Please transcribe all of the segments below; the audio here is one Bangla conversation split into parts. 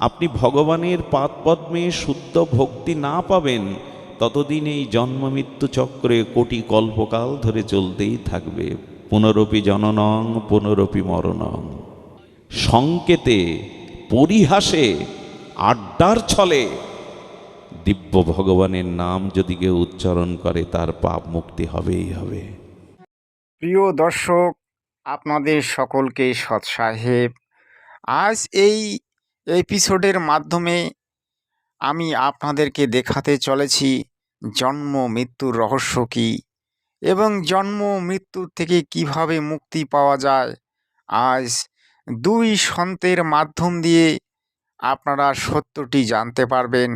আপনি ভগবানের পাদপদ্মে শুদ্ধ ভক্তি না পাবেন, ততদিন এই জন্ম মৃত্যু চক্রে কোটি কল্পকাল ধরে চলতেই থাকবে। পুনরপি জননং, পুনরপি মরণং। সংকেতে, পরিহাসে, আড্ডার ছলে দিব্য ভগবানের নাম যদি কেউ উচ্চারণ করে, তার পাপ মুক্তি হবেই হবে। প্রিয় দর্শক, আপনাদের সকলকে সৎ সাহেব আজ এই এপিসোডের মাধ্যমে আমি আপনাদেরকে দেখাতে চলেছি জন্ম, মৃত্যুর রহস্য কী এবং জন্ম মৃত্যুর থেকে কীভাবে মুক্তি পাওয়া যায়। আজ দুই সন্তের মাধ্যম দিয়ে আপনারা সত্যটি জানতে পারবেন।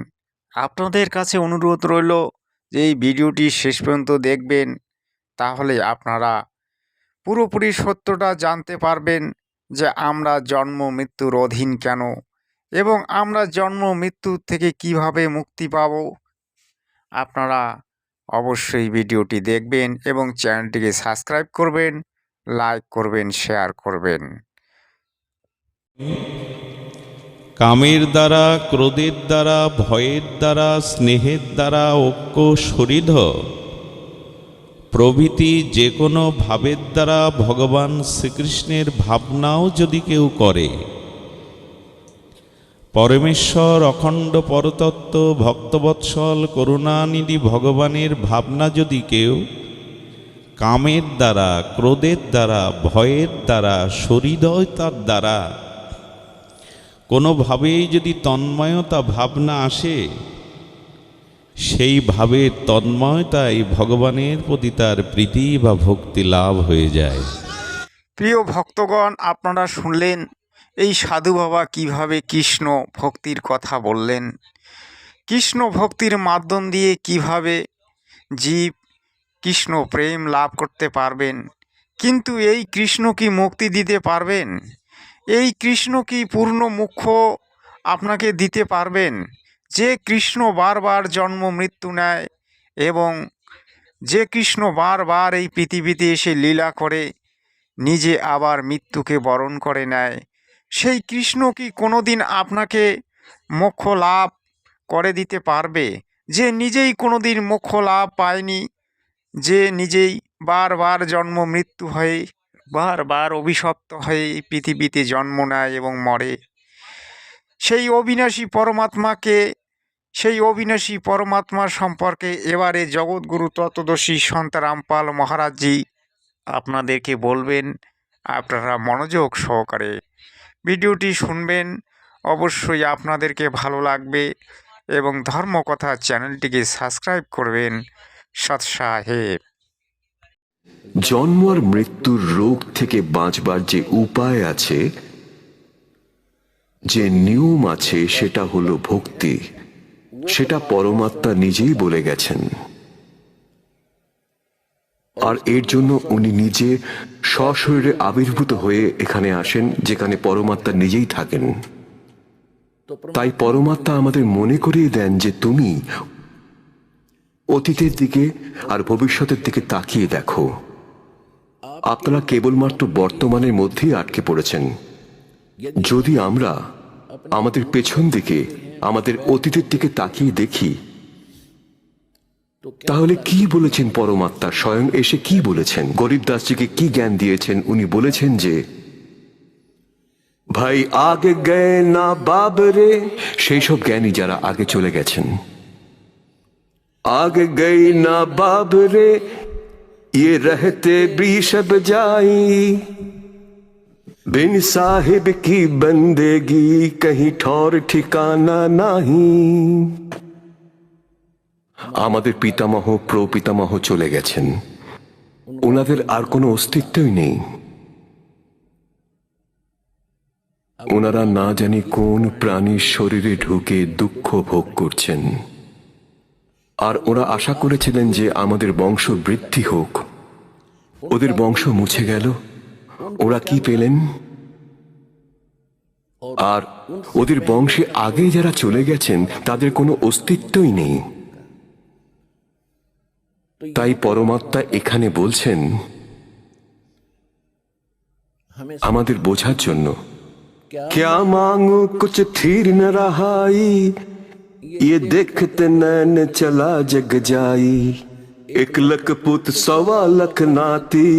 আপনাদের কাছে অনুরোধ রইল যে এই ভিডিওটি শেষ পর্যন্ত দেখবেন, তাহলে আপনারা পুরোপুরি সত্যটা জানতে পারবেন যে আমরা জন্ম, মৃত্যুর অধীন কেন? এবং আমরা জন্ম, মৃত্যু থেকে কীভাবে মুক্তি পাব? আপনারা অবশ্যই ভিডিওটি দেখবেন এবং চ্যানেলটিকে সাবস্ক্রাইব করবেন, লাইক করবেন, শেয়ার করবেন। কামের দ্বারা, ক্রোধের দ্বারা, ভয়ের দ্বারা, স্নেহের দ্বারা ঐক্য সরিধ প্রভৃতি যে কোনো ভাবের দ্বারা ভগবান শ্রীকৃষ্ণের ভাবনাও যদি কেউ করে পরমেশ্বর অখণ্ড পরতত্ত্ব, ভক্তবৎসল, করুণানিধি ভগবানের ভাবনা যদি কেউ, কামের দ্বারা, ক্রোধের দ্বারা, ভয়ের দ্বারা সহৃদয়তার দ্বারা, কোনোভাবেই যদি তন্ময়তা ভাবনা আসে, সেই ভাবের তন্ময়তাই ভগবানের প্রতি তার প্রীতি বা ভক্তি লাভ হয়ে যায়। প্রিয় ভক্তগণ, আপনারা শুনলেন এই সাধু বাবা কীভাবে কৃষ্ণ ভক্তির কথা বললেন? কৃষ্ণ ভক্তির মাধ্যম দিয়ে কীভাবে জীব কৃষ্ণ প্রেম লাভ করতে পারবেন? কিন্তু এই কৃষ্ণ কি মুক্তি দিতে পারবেন? এই কৃষ্ণ কি পূর্ণ মুখ্য আপনাকে দিতে পারবেন? যে কৃষ্ণ বারবার জন্ম মৃত্যু নেয় এবং যে কৃষ্ণ বারবার এই পৃথিবীতে এসে লীলা করে, নিজে আবার মৃত্যুকে বরণ করে নেয়। সেই কৃষ্ণ কি কোনো দিন আপনাকে মোক্ষ লাভ করে দিতে পারবে? যে নিজেই কোনো দিন মোক্ষ লাভ পায়নি, যে নিজেই বারবার জন্ম মৃত্যু হয়ে, বারবার অভিশপ্ত হয়ে এই পৃথিবীতে জন্ম নেয় এবং মরে। সেই অবিনাশী পরমাত্মাকে, সেই অবিনাশী পরমাত্মার সম্পর্কে এবারে জগৎগুরু তত্ত্বদর্শী সন্ত রামপাল মহারাজজি আপনাদেরকে বলবেন, আপনারা মনোযোগ সহকারে ভিডিওটি শুনবেন। অবশ্যই আপনাদেরকে ভালো লাগবে এবং ধর্মকথা চ্যানেলটিকে সাবস্ক্রাইব করবেন। সৎ সাহেব জন্ম আর মৃত্যুর রোগ থেকে বাঁচবার যে উপায় আছে, যে নিয়ম আছে, সেটা হলো ভক্তি। সেটা পরমাত্মা নিজেই বলে গেছেন। আর এর জন্য উনি নিজে সশরীরে আবির্ভূত হয়ে এখানে আসেন, যেখানে পরমাত্মা নিজেই থাকেন। তাই পরমাত্মা আমাদের মনে করিয়ে দেন যে তুমি অতীতের দিকে আর ভবিষ্যতের দিকে তাকিয়ে দেখো। আপনারা কেবলমাত্র বর্তমানের মধ্যেই আটকে পড়েছেন। যদি আমরা আমাদের পেছন দিকে, আমাদের অতীতের দিকে তাকিয়ে দেখি তাহলে কি বলেছেন পরমাত্মা? স্বয়ং এসে কি বলেছেন? গরিব দাসজিকে কি জ্ঞান দিয়েছেন? উনি বলেছেন যে, ভাই, আগে গে না বাবরে সেই সব জ্ঞানী যারা আগে চলে গেছেন, আগে গে না বাবরে ইয়ে রহতে বিষব যাই। বিন সাহেব কি বন্দেগি কহি ঠোর ঠিকানা নাহি। আমাদের পিতামহ, প্রপিতামহ চলে গেছেন। ওনাদের আর কোনো অস্তিত্বই নেই। ওনারা না জানি কোন প্রাণীর শরীরে ঢুকে দুঃখ ভোগ করছেন। আর ওরা আশা করেছিলেন যে আমাদের বংশ বৃদ্ধি হোক। ওদের বংশ মুছে গেল। ওরা কি পেলেন? আর ওদের বংশে আগে যারা চলে গেছেন, তাদের কোনো অস্তিত্বই নেই। তাই পরমাত্মা এখানে বলছেন আমাদের বোঝার জন্য क्या मांगू कुछ थीर न रहाई ये देखते नैन चला जग जाई एक लख पुत सवा लख नाती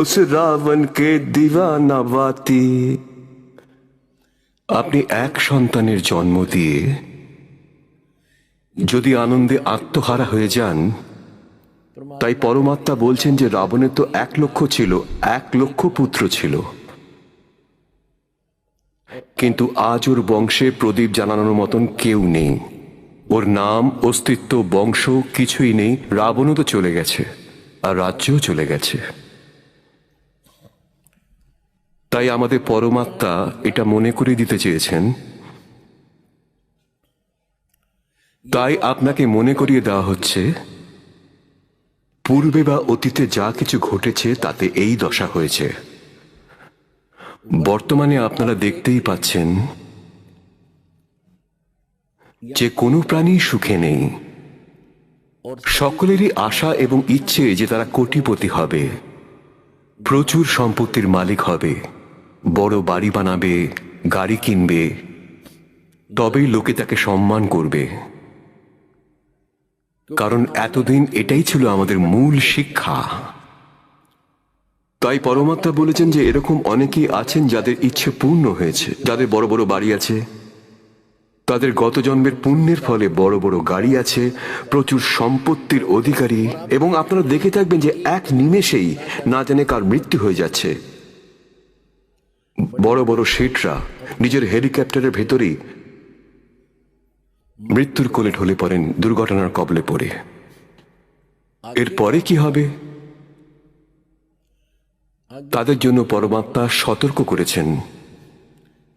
उस रावण के दीवाना बाती আপনি এক সন্তানের জন্ম দিয়ে যদি আনন্দে আত্মহারা হয়ে যান তাই পরমাত্মা বলছেন যে রাবণের তো এক লক্ষ ছিল এক লক্ষ পুত্র ছিল। কিন্তু আজ ওর বংশে প্রদীপ জানানোর মতন কেউ নেই। ওর নাম অস্তিত্ব বংশ কিছুই নেই রাবণও তো চলে গেছে আর রাজ্যও চলে গেছে। তাই আমাদের পরমাত্মা এটা মনে করে দিতে চেয়েছেন। তাই আপনাকে মনে করিয়ে দেওয়া হচ্ছে পূর্বে বা অতীতে যা কিছু ঘটেছে, তাতে এই দশা হয়েছে। বর্তমানে আপনারা দেখতেই পাচ্ছেন যে কোনো প্রাণী সুখে নেই। সকলেরই আশা এবং ইচ্ছে যে তারা কোটিপতি হবে। প্রচুর সম্পত্তির মালিক হবে। বড় বাড়ি বানাবে, গাড়ি কিনবে, তবেই লোকে তাকে সম্মান করবে। কারণ এতদিন এটাই ছিল আমাদের মূল শিক্ষা। তাই পরমাত্মা বলেছেন যে এরকম অনেকেই আছেন যাদের ইচ্ছে পূর্ণ হয়েছে, যাদের বড় বড় বাড়ি আছে, তাদের গত জন্মের পুণ্যের ফলে বড় বড় গাড়ি আছে, প্রচুর সম্পত্তির অধিকারী এবং আপনারা দেখে থাকবেন যে এক নিমেষেই না জানে কার মৃত্যু হয়ে যাচ্ছে। বড় বড় শেঠরা নিজের হেলিকপ্টারের ভেতরেই মৃত্যুর কোলে ঢলে পড়েন দুর্ঘটনার কবলে পড়ে এরপরে কি হবে তাদের জন্য পরমাত্মা সতর্ক করেছেন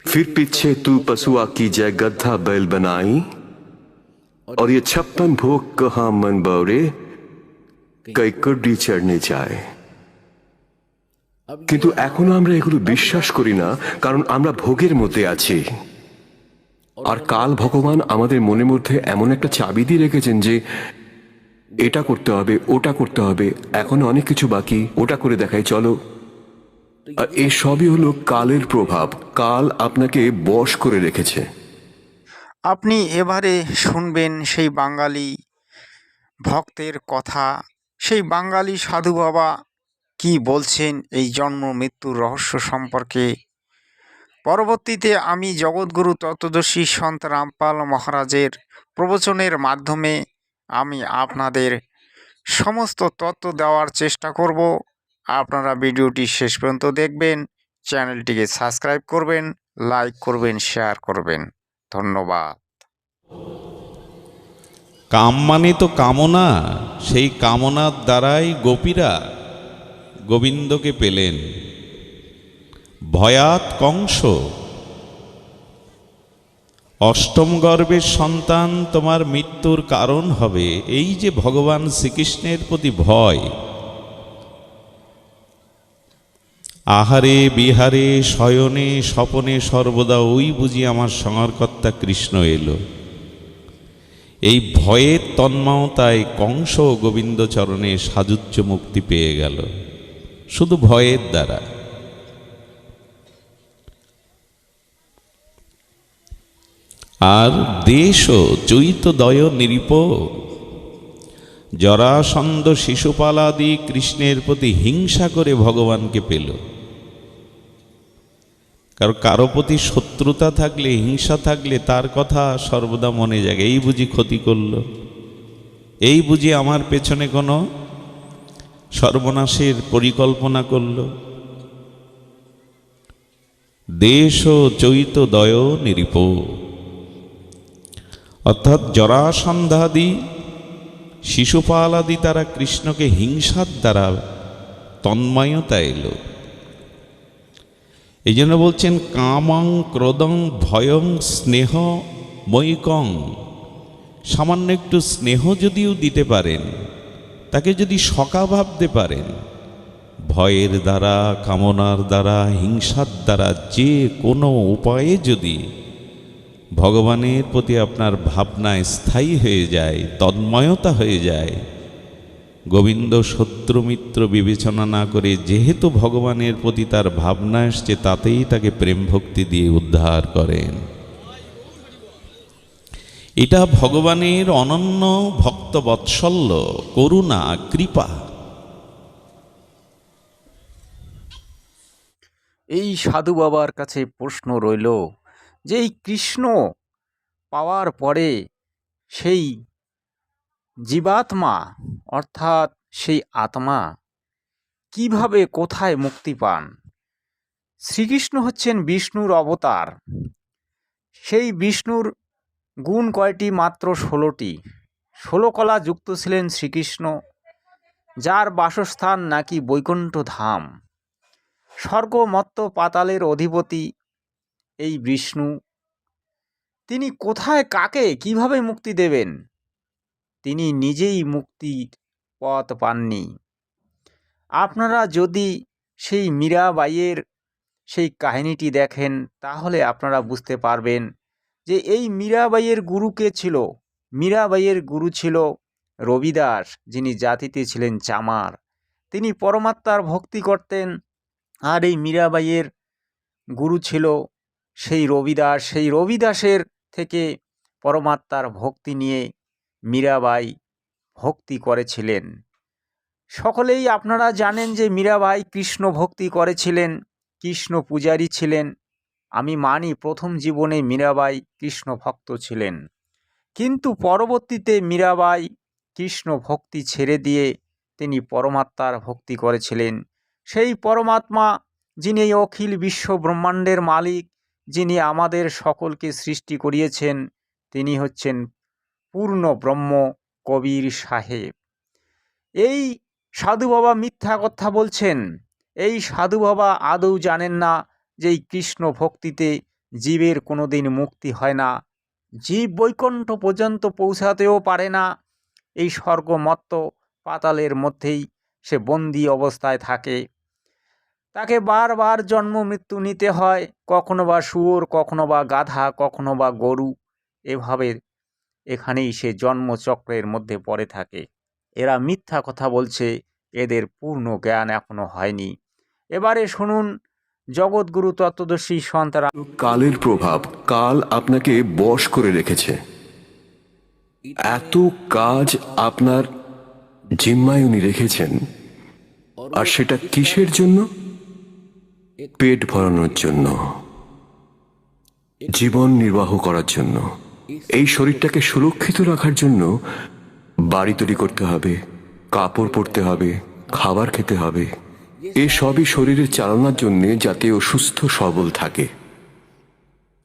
फिर पीछे तू पशुआ की जय गद्दा बैल बनाई और ये छप्पन भोग कहा मन बौरे कई कड्डी चढ़ने যায় কিন্তু এখনো আমরা এগুলো বিশ্বাস করি না কারণ আমরা ভোগের মধ্যে আছি আর কাল ভগবান আমাদের মনের মধ্যে এমন একটা চাবি দিয়ে রেখেছেন যে এটা করতে হবে, ওটা করতে হবে, এখন অনেক কিছু বাকি, ওটা করে দেখাই, চলো। আর এই সবই হলো কালের প্রভাব, কাল আপনাকে বশ করে রেখেছে। আপনি এবারে শুনবেন সেই বাঙালি ভক্তের কথা, সেই বাঙালি সাধু বাবা কি বলছেন এই জন্ম মৃত্যুর রহস্য সম্পর্কে। পরবর্তীতে আমি জগৎগুরু তত্ত্বদর্শী সন্ত রামপাল মহারাজের প্রবচনের মাধ্যমে আমি আপনাদের সমস্ত তত্ত্ব দেওয়ার চেষ্টা করব। আপনারা ভিডিওটি শেষ পর্যন্ত দেখবেন, চ্যানেলটিকে সাবস্ক্রাইব করবেন, লাইক করবেন, শেয়ার করবেন। ধন্যবাদ। কাম মানে তো কামনা, সেই কামনার দ্বারাই গোপীরা গোবিন্দকে পেলেন। ভয়াত কংস। অষ্টম গর্ভের সন্তান, তোমার মৃত্যুর কারণ হবে এই যে ভগবান শ্রীকৃষ্ণের প্রতি ভয়। আহারে বিহারে শয়নে স্বপনে সর্বদা ওই বুঝি আমার সংহারকর্তা কৃষ্ণ এলো। এই ভয়ের তন্ময়তায় কংস গোবিন্দচরণে সাজুজ্য মুক্তি পেয়ে গেল। শুধু ভয়ের দ্বারা। আর দেশ চৈতদয় নিরিপ। জরাসন্ধ শিশুপালাদি কৃষ্ণের প্রতি হিংসা করে ভগবানকে পেল। কারও কারও প্রতি শত্রুতা থাকলে, হিংসা থাকলে তার কথা সর্বদা মনে জাগে। এই বুঝি ক্ষতি করল। এই বুঝি আমার পেছনে কোনো সর্বনাশের পরিকল্পনা করল। দেশ চৈতদয় নিরিপ। অর্থাৎ জরাসন্ধাদি শিশুপাল আদি তারা কৃষ্ণকে হিংসার দ্বারা তন্ময়তা এলো। এই জন্য বলছেন, কামং ক্রোধং ভয়ং স্নেহ মৈকং। সামান্য একটু স্নেহ যদিও দিতে পারেন, তাকে যদি সকা ভাবতে পারেন, ভয়ের দ্বারা, কামনার দ্বারা, হিংসার দ্বারা যে কোনো উপায়ে যদি ভগবানের প্রতি আপনার ভাবনা স্থায়ী হয়ে যায়, তন্ময়তা হয়ে যায়। গোবিন্দ শত্রু মিত্র বিবেচনা না করে যেহেতু ভগবানের প্রতি তার ভাবনা এসছে, তাতেই তাকে প্রেম ভক্তি দিয়ে উদ্ধার করেন। এটা ভগবানের অনন্য ভক্ত বৎসল্য করুণা, কৃপা। এই সাধু বাবার কাছে প্রশ্ন রইল যে এই কৃষ্ণ পাওয়ার পরে সেই জীবাত্মা, অর্থাৎ সেই আত্মা কীভাবে কোথায় মুক্তি পান? শ্রীকৃষ্ণ হচ্ছেন বিষ্ণুর অবতার। সেই বিষ্ণুর গুণ কয়টি মাত্র ষোলোটি। ষোলো কলা যুক্ত ছিলেন শ্রীকৃষ্ণ, যার বাসস্থান নাকি বৈকুণ্ঠ ধাম স্বর্গ মত্ত পাতালের অধিপতি এই বিষ্ণু। তিনি কোথায় কাকে কীভাবে মুক্তি দেবেন? তিনি নিজেই মুক্তির পথ পাননি। আপনারা যদি সেই মীরাবাইয়ের সেই কাহিনীটি দেখেন, তাহলে আপনারা বুঝতে পারবেন যে এই মীরাবাইয়ের গুরু কে ছিল? মীরাবাইয়ের গুরু ছিল রবিদাস, যিনি জাতিতে ছিলেন চামার। তিনি পরমাত্মার ভক্তি করতেন আর এই মীরাবাইয়ের গুরু ছিল সেই রবিদাস, সেই রবিদাসের থেকে পরমাত্মার ভক্তি নিয়ে মীরাবাই ভক্তি করেছিলেন। সকলেই আপনারা জানেন যে মীরাবাই কৃষ্ণ ভক্তি করেছিলেন, কৃষ্ণ পূজারী ছিলেন। আমি মানি প্রথম জীবনে মীরাবাই কৃষ্ণ ভক্ত ছিলেন। কিন্তু পরবর্তীতে মীরাবাই কৃষ্ণ ভক্তি ছেড়ে দিয়ে তিনি পরমাত্মার ভক্তি করেছিলেন। সেই পরমাত্মা, যিনি অখিল বিশ্ব ব্রহ্মাণ্ডের মালিক যিনি আমাদের সকলকে সৃষ্টি করিয়েছেন, তিনি হচ্ছেন পূর্ণ ব্রহ্ম কবির সাহেব। এই সাধু বাবা মিথ্যা কথা বলছেন। এই সাধু বাবা আদৌ জানেন না যে এই কৃষ্ণ ভক্তিতে জীবের কোনোদিন মুক্তি হয় না। জীব বৈকুণ্ঠ পর্যন্ত পৌঁছাতেও পারে না। এই স্বর্গমত্ত পাতালের মধ্যেই সে বন্দি অবস্থায় থাকে। তাকে বারবার জন্ম মৃত্যু নিতে হয়, কখনো বা শুয়োর, কখনো বা গাধা, কখনো বা গরু। এভাবে এখানেই সে জন্মচক্রের মধ্যে পড়ে থাকে। এরা মিথ্যা কথা বলছে, এদের পূর্ণ জ্ঞান এখনও হয়নি। এবারে শুনুন, জগৎগুরু তত্ত্বদর্শী সন্তারা কালের প্রভাব কাল আপনাকে বশ করে রেখেছে। এত কাজ আপনার জিম্মায়ুনি রেখেছেন। আর সেটা কিসের জন্য? পেট ভরানোর জন্য, জীবন নির্বাহ করার জন্য, এই শরীরটাকে সুরক্ষিত রাখার জন্য বাড়ি তৈরি করতে হবে, কাপড় পরতে হবে, খাবার খেতে হবে। এ সবই শরীরের চালনার জন্য যাতে ও সুস্থ সবল থাকে।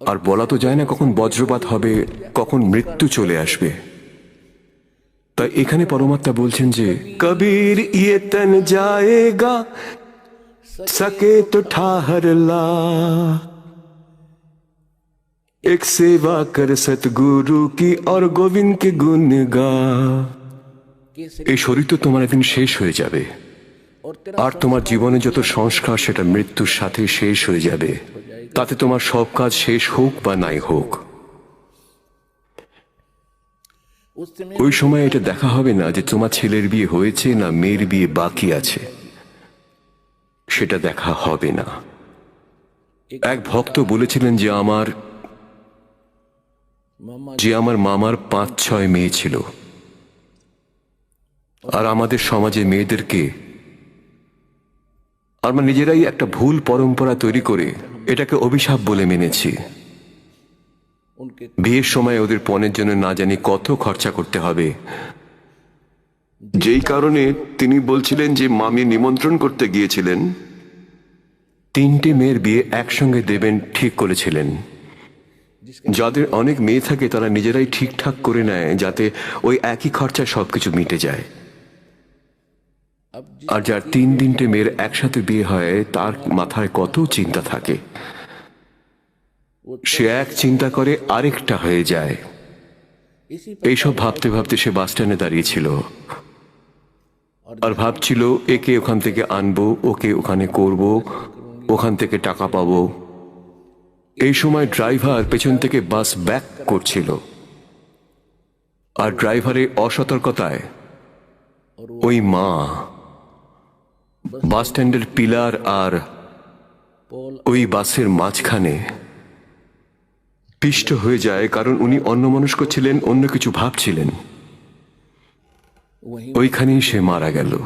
আর বলা তো যায় না কখন বজ্রপাত হবে, কখন মৃত্যু চলে আসবে। তাই এখানে পরমাত্মা বলছেন যে, কবির ইয়ে তন যায়েগা सके तो ठाहर ला एक सेवा कर सतगुरु की और गोविंद के गुण गा এই শরীর তো তোমার একদিন শেষ হয়ে যাবে আর তোমার জীবনে যত সংস্কার সেটা মৃত্যুর সাথে শেষ হয়ে যাবে তাতে তোমার সব কাজ শেষ হোক বা নাই হোক ওই সময় এটা দেখা হবে না যে তোমার ছেলের বিয়ে হয়েছে না মেয়ের বিয়ে বাকি আছে সেটা দেখা হবে না। এক ভক্ত বলেছিলেন যে আমার যে আমার মামার পাঁচ, ছয় মেয়ে ছিল। আর আমাদের সমাজে মেয়েদেরকে আমরা নিজেরাই একটা ভুল পরম্পরা তৈরি করে এটাকে অভিশাপ বলে মেনেছি। বিয়ের সময় ওদের পণের জন্য না জানি কত খরচা করতে হবে। যেই কারণে তিনি বলছিলেন যে মামি নিমন্ত্রণ করতে গিয়েছিলেন। তিনটে মেয়ের বিয়ে একসঙ্গে দেবেন ঠিক করেছিলেন। যাদের অনেক মেয়ে থাকে তারা নিজেরাই ঠিকঠাক করে নেয় যাতে ওই একই খরচায় সবকিছু মিটে যায়। আর যার তিন তিনটে মেয়ের একসাথে বিয়ে হয়, তার মাথায় কত চিন্তা থাকে। সে এক চিন্তা করে আরেকটা হয়ে যায়। এইসব ভাবতে ভাবতে সে বাস স্ট্যান্ডে দাঁড়িয়েছিল আর ভাবছিল, একে ওখান থেকে আনব, ওকে ওখানে করব, ওখান থেকে টাকা পাবো। এই সময় ড্রাইভার পেছন থেকে বাস ব্যাক করছিল। আর ড্রাইভারের অসতর্কতায় ওই মা, বাস স্ট্যান্ডের পিলার আর ওই বাসের মাঝখানে পিষ্ট হয়ে যায়, কারণ উনি অন্যমনস্ক ছিলেন, অন্য কিছু ভাবছিলেন। ওইখানেই সে মারা গেল।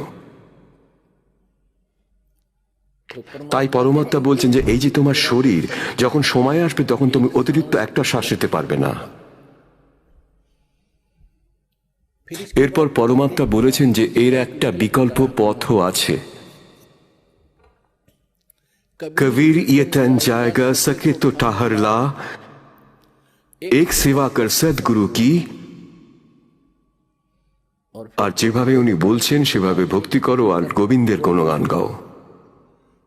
তাই পরমাত্মা বলছেন যে, এই যে তোমার শরীর, যখন সময় আসবে, তখন তুমি অতিরিক্ত একটা শ্বাস নিতে পারবে না। এরপর পরমাত্মা বলেছেন যে, এর একটা বিকল্প পথও আছে। কবির ইয়েতেন জায়গা সকে তো টাহরলা এক সেবা কর সদগুরু কি আর যেভাবে উনি বলছেন, সেভাবে ভক্তি করো আর গোবিন্দের কোনো গান গাও।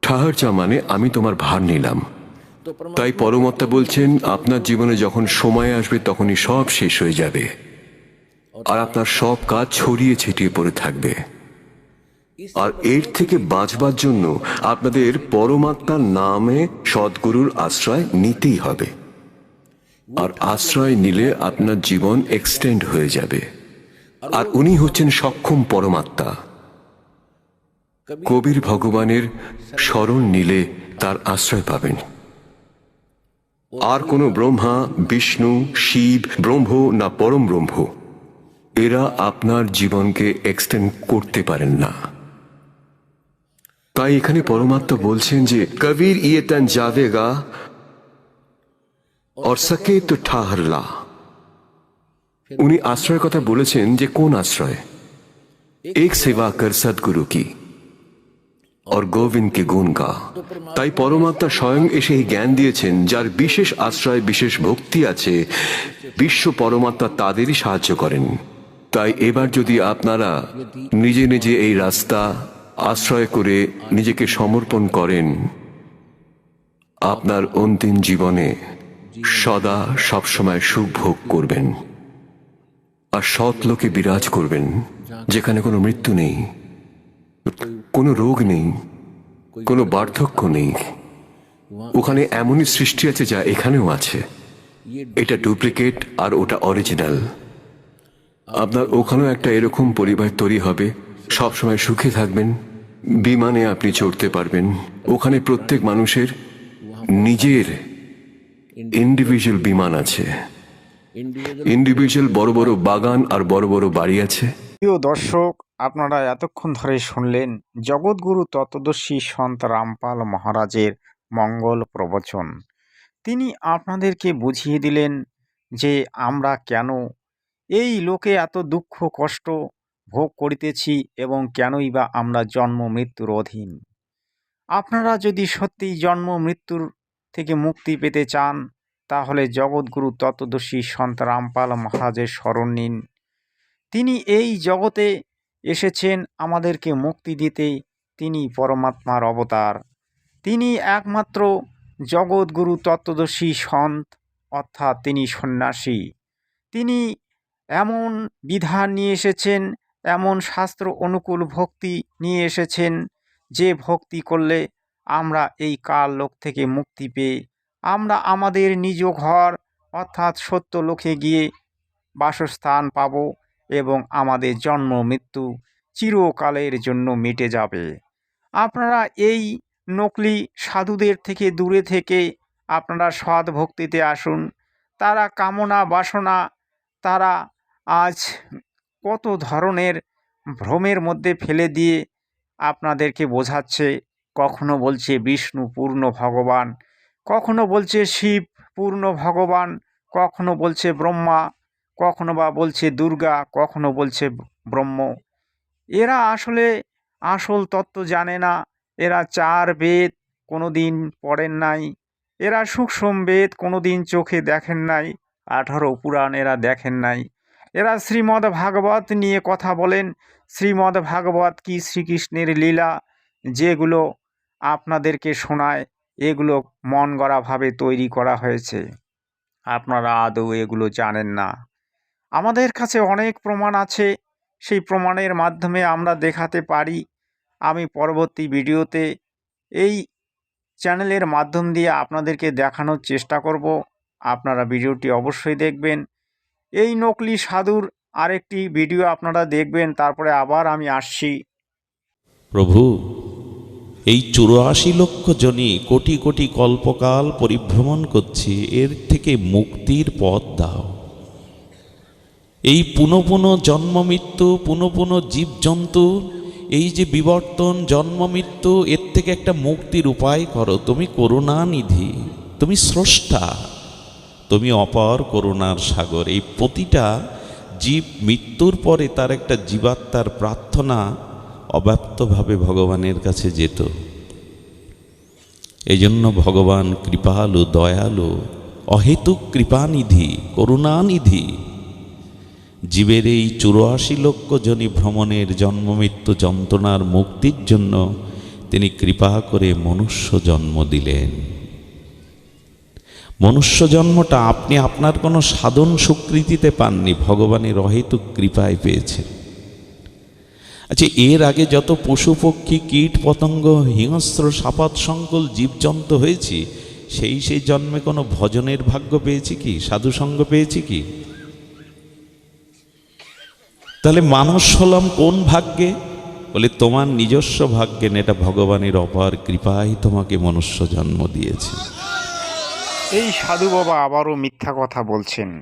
ঠাহার চা মানে আমি তোমার ভার নিলাম। তাই পরমাত্মা বলছেন, আপনার জীবনে যখন সময় আসবে, তখনই সব শেষ হয়ে যাবে। আর আপনার সব কাজ ছড়িয়ে ছিটিয়ে পড়ে থাকবে। আর এর থেকে বাঁচবার জন্য আপনাদের পরমাত্মার নামে সদ্গুরুর আশ্রয় নিতেই হবে। আর আশ্রয় নিলে আপনার জীবন এক্সটেন্ড হয়ে যাবে। আর উনি হচ্ছেন সক্ষম পরমাত্মা কবির ভগবানের স্মরণ নিলে তার আশ্রয় পাবেন আর কোনো ব্রহ্মা বিষ্ণু শিব ব্রহ্ম না পরম ব্রহ্ম এরা আপনার জীবনকে এক্সটেন্ড করতে পারেন না তাই এখানে পরমাত্মা বলছেন যে কবির ইয়ে তন যাবেগা और सके तो ठाहर ला উনি আশ্রয়ের কথা বলেছেন যে কোন আশ্রয়? এক সেবা কর সদগুরু কি और গোবিন্দ কে গুণ গা। তাই পরমাত্মা স্বয়ং এসে এই জ্ঞান দিয়েছেন, যার বিশেষ আশ্রয়, বিশেষ ভক্তি আছে, বিশ্ব পরমাত্মা তাদেরই সাহায্য করেন। তাই এবার যদি আপনারা নিজে নিজে এই রাস্তা আশ্রয় করে নিজেকে সমর্পণ করেন, আপনার অন্তিম জীবনে সদা সবসময় সুখ ভোগ করবেন। আর সৎ লোকে বিরাজ করবেন, যেখানে কোনো মৃত্যু নেই, কোনো রোগ নেই, কোনো বার্ধক্য নেই। ওখানে এমনই সৃষ্টি আছে যা এখানেও আছে। এটা ডুপ্লিকেট আর ওটা অরিজিনাল। আপনার ওখানেও একটা এরকম পরিবার তৈরি হবে। সবসময় সুখে থাকবেন, বিমানে আপনি চড়তে পারবেন। ওখানে প্রত্যেক মানুষের নিজের ইন্ডিভিজুয়াল বিমান আছে। ইন্ডিভিজুয়াল বড় বড় বাগান আর বড় বড় বাড়ি আছে। প্রিয় দর্শক আপনারা এতক্ষণ ধরে শুনলেন জগৎগুরু তত্ত্বদর্শী সন্ত রামপাল মহারাজের মঙ্গল প্রবচন। তিনি আপনাদেরকে বুঝিয়ে দিলেন যে আমরা কেন এই লোকে এত দুঃখ কষ্ট ভোগ করিতেছি এবং কেনই বা আমরা জন্ম মৃত্যুর অধীন। আপনারা যদি সত্যিই জন্ম মৃত্যুর থেকে মুক্তি পেতে চান তাহলে জগৎগুরু তত্ত্বদর্শী সন্ত রামপাল মহারাজের স্মরণ নিন। তিনি এই জগতে এসেছেন, আমাদেরকে মুক্তি দিতে তিনি পরমাত্মার অবতার। তিনি একমাত্র জগৎগুরু তত্ত্বদর্শী সন্ত, অর্থাৎ তিনি সন্ন্যাসী। তিনি এমন বিধান নিয়ে এসেছেন, এমন শাস্ত্র অনুকূল ভক্তি নিয়ে এসেছেন, যে ভক্তি করলে আমরা এই কাল লোক থেকে মুক্তি পেয়ে আমরা আমাদের নিজ ঘর, অর্থাৎ সত্য লোকে গিয়ে বাসস্থান পাব এবং আমাদের জন্ম মৃত্যু চিরকালের জন্য মিটে যাবে। আপনারা এই নকলি সাধুদের থেকে দূরে থেকে আপনারা সৎ ভক্তিতে আসুন। তারা কামনা বাসনা, তারা আজ কত ধরনের ভ্রমের মধ্যে ফেলে দিয়ে আপনাদেরকে বোঝাচ্ছে, কখনো বলছে, বিষ্ণু পূর্ণ ভগবান। কখনো বলছে শিব, পূর্ণ ভগবান, কখনো বলছে ব্রহ্মা, কখনো বা বলছে দুর্গা, কখনো বলছে ব্রহ্ম। এরা আসলে আসল তত্ত্ব জানে না, এরা চার বেদ কোনো দিন পড়েন নাই, এরা সূক্ষ্ম বেদ কোনো দিন চোখে দেখেন নাই, আঠারো পুরাণ এরা দেখেন নাই। এরা শ্রীমদ ভাগবত নিয়ে কথা বলেন, শ্রীমদ ভাগবত কি শ্রীকৃষ্ণের লীলা, যেগুলো আপনাদেরকে শোনায়। এগুলো মন গড়াভাবে তৈরি করা হয়েছে। আপনারা আদৌ এগুলো জানেন না। আমাদের কাছে অনেক প্রমাণ আছে। সেই প্রমাণের মাধ্যমে আমরা দেখাতে পারি। আমি পরবর্তী ভিডিওতে এই চ্যানেলের মাধ্যম দিয়ে আপনাদেরকে দেখানোর চেষ্টা করব। আপনারা ভিডিওটি অবশ্যই দেখবেন। এই নকলি সাধুর আরেকটি ভিডিও আপনারা দেখবেন, তারপরে আবার আমি আসছি। প্রভু এই চুরাশি লক্ষ জনই কোটি কোটি কল্পকাল পরিভ্রমণ করছে, এর থেকে মুক্তির পথ দাও। এই পুনঃ পুনঃ জন্ম মৃত্যু, পুনঃ পুনঃ জীবজন্তু এই যে বিবর্তন জন্ম মৃত্যু, এর থেকে একটা মুক্তির উপায় করো। তুমি করুণানিধি, তুমি স্রষ্টা, তুমি অপর করুণার সাগর। এই প্রতিটা জীব মৃত্যুর পরে তার একটা জীবাত্মার প্রার্থনা অব্যাপ্তভাবে ভগবানের কাছে যেত। এই জন্য ভগবান কৃপালু, দয়ালু, অহেতুক কৃপানিধি, করুণানিধি, জীবের এই চুরাশি লক্ষ জনি ভ্রমণের জন্মমৃত্যু যন্ত্রণার মুক্তির জন্য তিনি কৃপা করে মনুষ্য জন্ম দিলেন। মনুষ্য জন্মটা আপনি আপনার কোনো সাধন স্বীকৃতিতে পাননি, ভগবানের অহেতুক কৃপায় পেয়েছেন। আচ্ছা এর আগে যত পশু পক্ষী, কীট পতঙ্গ, হিংস্র, সাপাত, সংকুল, জীবজন্তু হয়েছি, সেই সেই জন্মে কোনো ভজনের ভাগ্য পেয়েছি কি? সাধু সঙ্গ পেয়েছি কি? তাহলে মানুষ হলাম কোন ভাগ্যে? বলে, তোমার নিজস্ব ভাগ্যে এটা ভগবানের অপার কৃপাই তোমাকে মনুষ্য জন্ম দিয়েছে। এই সাধু বাবা আবারও মিথ্যা কথা বলছেন।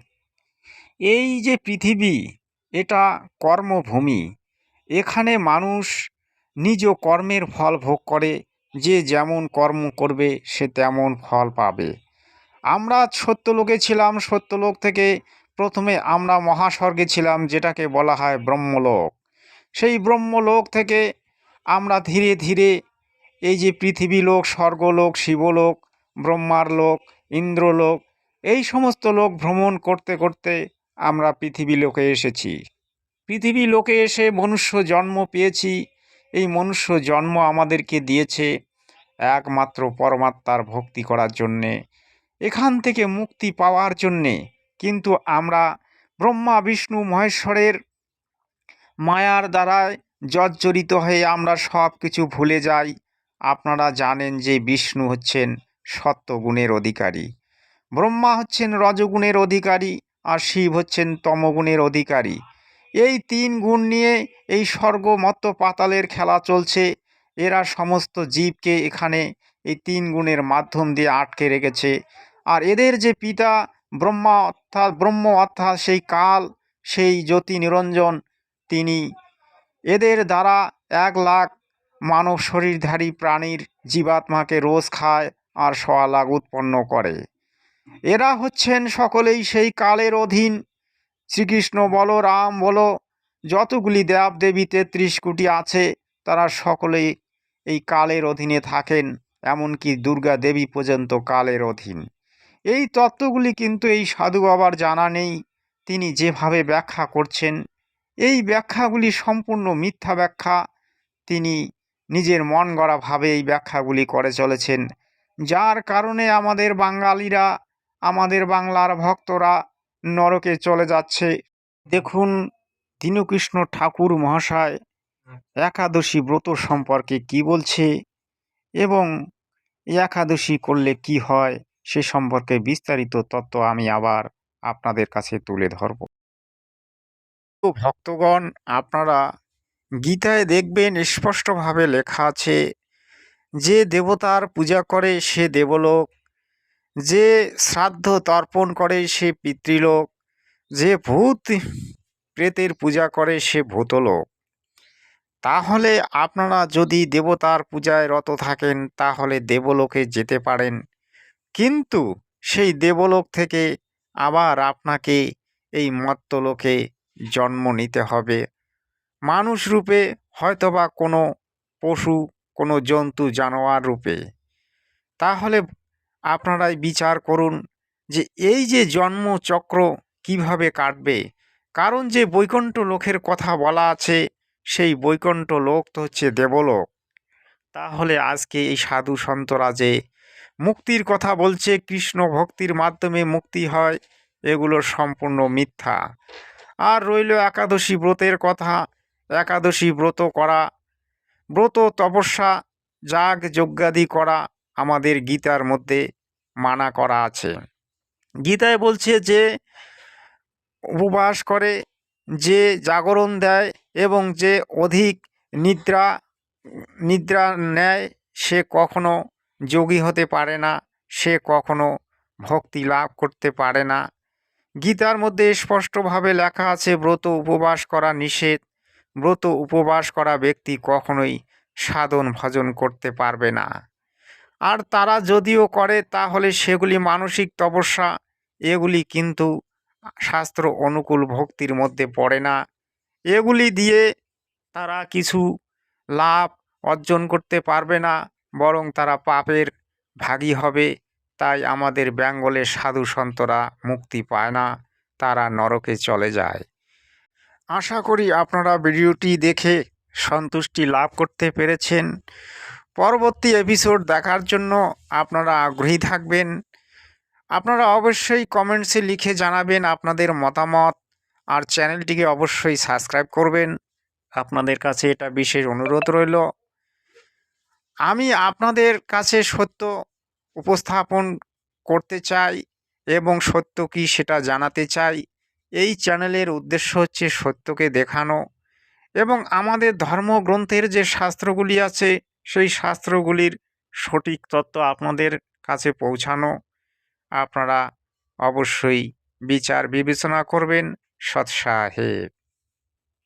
এই যে পৃথিবী, এটা কর্মভূমি এখানে মানুষ নিজ কর্মের ফল ভোগ করে, যে যেমন কর্ম করবে, সে তেমন ফল পাবে। আমরা সত্যলোকে ছিলাম, সত্যলোক থেকে প্রথমে আমরা মহাস্বর্গে ছিলাম, যেটাকে বলা হয় ব্রহ্মলোক। সেই ব্রহ্মলোক থেকে আমরা ধীরে ধীরে এই যে পৃথিবী লোক স্বর্গলোক, শিবলোক ব্রহ্মার লোক ইন্দ্রলোক, এই সমস্ত লোক ভ্রমণ করতে করতে আমরা পৃথিবী লোকে এসেছি। পৃথিবী লোকে এসে মনুষ্য জন্ম পেয়েছি। এই মনুষ্য জন্ম আমাদেরকে দিয়েছে একমাত্র পরমাত্মার ভক্তি করার জন্যে। এখান থেকে মুক্তি পাওয়ার জন্যে। কিন্তু আমরা ব্রহ্মা, বিষ্ণু, মহেশ্বরের মায়ার দ্বারায় জর্জরিত হয়ে আমরা সব কিছু ভুলে যাই। আপনারা জানেন যে বিষ্ণু হচ্ছেন সত্যগুণের অধিকারী। ব্রহ্মা হচ্ছেন রজগুণের অধিকারী আর শিব হচ্ছেন তমগুণের অধিকারী। এই তিন গুণ নিয়ে এই স্বর্গ মত্ত পাতালের খেলা চলছে। এরা সমস্ত জীবকে এখানে এই তিন গুণের মাধ্যম দিয়ে আটকে রেখেছে। আর এদের যে পিতা ব্রহ্মা অর্থাৎ ব্রহ্ম অর্থাৎ সেই কাল, সেই জ্যোতি নিরঞ্জন, তিনি এদের দ্বারা এক লাখ মানব শরীরধারী প্রাণীর জীবাত্মাকে রোজ খায় আর সোয়া লাখ উৎপন্ন করে। এরা হচ্ছেন সকলেই সেই কালের অধীন শ্রীকৃষ্ণ বলো, রাম বলো, যতগুলি দেব দেবী তেত্রিশ কোটি আছে, তারা সকলেই এই কালের অধীনে থাকেন, এমনকি দুর্গা দেবী পর্যন্ত কালের অধীন। এই তত্ত্বগুলি কিন্তু এই সাধু বাবার জানা নেই, তিনি যেভাবে ব্যাখ্যা করছেন। এই ব্যাখ্যাগুলি সম্পূর্ণ মিথ্যা ব্যাখ্যা। তিনি নিজের মন গড়াভাবে এই ব্যাখ্যাগুলি করে চলেছেন। যার কারণে আমাদের বাঙালিরা, আমাদের বাংলার ভক্তরা নরকে চলে যাচ্ছে। দেখুন, দীনকৃষ্ণ ঠাকুর মহাশয় একাদশী ব্রত সম্পর্কে কি বলছে এবং একাদশী করলে কি হয় সে সম্পর্কে বিস্তারিত তত্ত্ব আমি আবার আপনাদের কাছে তুলে ধরব। তো ভক্তগণ, আপনারা গীতায় দেখবেন, স্পষ্টভাবে লেখা আছে, যে দেবতার পূজা করে সে দেবলোক যে শ্রাদ্ধ তর্পণ করে সে পিতৃলোক, যে ভূত প্রেতের পূজা করে সে ভূতলোক। তাহলে আপনারা যদি দেবতার পূজায় রত থাকেন, তাহলে দেবলোকে যেতে পারেন। কিন্তু সেই দেবলোক থেকে আবার আপনাকে এই মত্তলোকে জন্ম নিতে হবে। মানুষ রূপে হয়তোবা কোনো পশু, কোনো জন্তু, জানোয়ার রূপে। তাহলে আপনারাই বিচার করুন যে এই যে জন্মচক্র কীভাবে কাটবে। কারণ যে বৈকুণ্ঠ লোকের কথা বলা আছে, সেই বৈকুণ্ঠ লোক তো হচ্ছে দেবলোক। তাহলে আজকে এই সাধু সন্তরা যে মুক্তির কথা বলছে, কৃষ্ণ ভক্তির মাধ্যমে মুক্তি হয়, এগুলো সম্পূর্ণ মিথ্যা। আর রইল একাদশী ব্রতের কথা, একাদশী ব্রত করা, ব্রত তপস্যা, যাগ যজ্ঞাদি করা আমাদের গীতার মধ্যে। মানা করা আছে। গীতায় বলছে যে, উপবাস করে যে জাগরণ দেয় এবং যে অধিক নিদ্রা নিদ্রা নেয়, সে কখনো যোগী হতে পারে না, সে কখনো ভক্তি লাভ করতে পারে না। গীতার মধ্যে স্পষ্টভাবে লেখা আছে, ব্রত উপবাস করা নিষেধ। ব্রত উপবাস করা ব্যক্তি কখনোই সাধন ভজন করতে পারবে না। আর তারা যদিও করে, তাহলে সেগুলি মানসিক তপস্যা। এগুলি কিন্তু শাস্ত্র অনুকূল ভক্তির মধ্যে পড়ে না। এগুলি দিয়ে তারা কিছু লাভ অর্জন করতে পারবে না, বরং তারা পাপের ভাগী হবে। তাই আমাদের বেঙ্গলের সাধু সন্তরা মুক্তি পায় না, তারা নরকে চলে যায়। আশা করি আপনারা ভিডিওটি দেখে সন্তুষ্টি লাভ করতে পেরেছেন। পরবর্তী এপিসোড দেখার জন্য আপনারা আগ্রহী থাকবেন। আপনারা অবশ্যই কমেন্টসে লিখে জানাবেন আপনাদের মতামত আর চ্যানেলটিকে অবশ্যই সাবস্ক্রাইব করবেন। আপনাদের কাছে এটা বিশেষ অনুরোধ রইল। আমি আপনাদের কাছে সত্য উপস্থাপন করতে চাই এবং সত্য কি সেটা জানাতে চাই। এই চ্যানেলের উদ্দেশ্য হচ্ছে সত্যকে দেখানো এবং আমাদের ধর্মগ্রন্থের যে শাস্ত্রগুলি আছে সেই শাস্ত্রগুলির সঠিক তত্ত্ব আপনাদের কাছে পৌঁছানো। আপনারা অবশ্যই বিচার বিবেচনা করবেন। সৎসাহেব